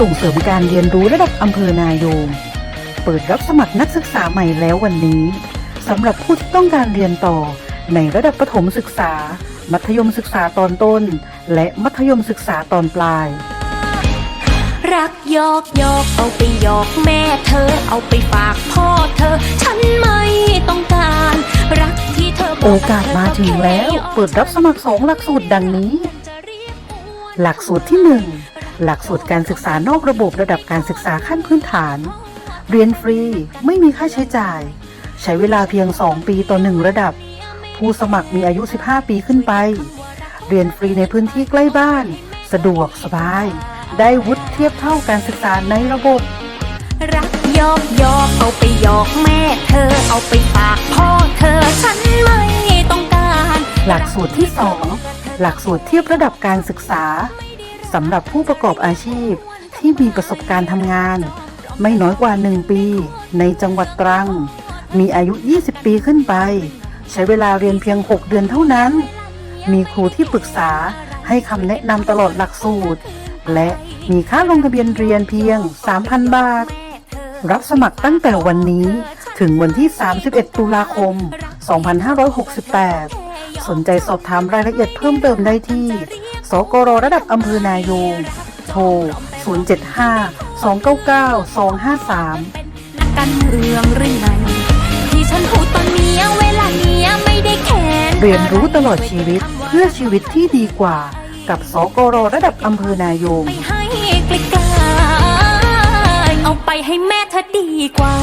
ส่งเสริมการเรียนรู้ระดับอำเภอนายง เปิดรับสมัครนักศึกษาใหม่แล้ววันนี้สำหรับผู้ที่ต้องการเรียนต่อในระดับประถมศึกษา มัธยมศึกษาตอนต้น และมัธยมศึกษาตอนปลาย รักยอกยอกเอาไปหยอกแม่เธอ เอาไปฝากพ่อเธอ ฉันไม่ต้องการ รักที่เธอบอกโอกาสมาถึงแล้ว เปิดรับสมัครสองหลักสูตรดังนี้ หลักสูตรที่1 หลักสูตรการศึกษานอกระบบระดับการศึกษาขั้นพื้นฐาน เรียนฟรีไม่มีค่าใช้จ่าย ใช้เวลาเพียง 2 ปีต่อ 1 ระดับ ผู้สมัครมีอายุ 15 ปีขึ้นไป เรียนฟรีในพื้นที่ใกล้บ้าน สะดวกสบาย ได้วุฒิเทียบเท่าการศึกษาในระบบ รักยอกยอกเอาไปหยอกแม่เธอเอาไปฝากพ่อเธอฉันไม่ต้องการ หลักสูตรที่ 2 หลักสูตรเทียบระดับการศึกษา สำหรับผู้ประกอบอาชีพที่มีประสบการณ์ทำงาน ไม่น้อยกว่า 1 ปี ในจังหวัดตรัง มีอายุ 20 ปีขึ้นไป ใช้เวลาเรียนเพียง 6 เดือนเท่านั้น มีครูที่ปรึกษาให้คำแนะนำตลอดหลักสูตร และมีค่าลงทะเบียนเรียนเพียง 3,000 บาท รับสมัครตั้งแต่วันนี้ถึงวันที่ 31 ตุลาคม 2568 สนใจสอบถามรายละเอียดเพิ่มเติมได้ที่ สกรระดับอำเภอนายงโทร 075 299 253กันเมืองหรือไงที่ฉันพูดตอนเนี้ยเวลาเนี้ยไม่ได้แค้นเรียนรู้ตลอดชีวิตเพื่อชีวิตที่ดีกว่า กับสกรระดับอำเภอนายงไปให้ไกลๆเอาไปให้แม่เธอดีกว่า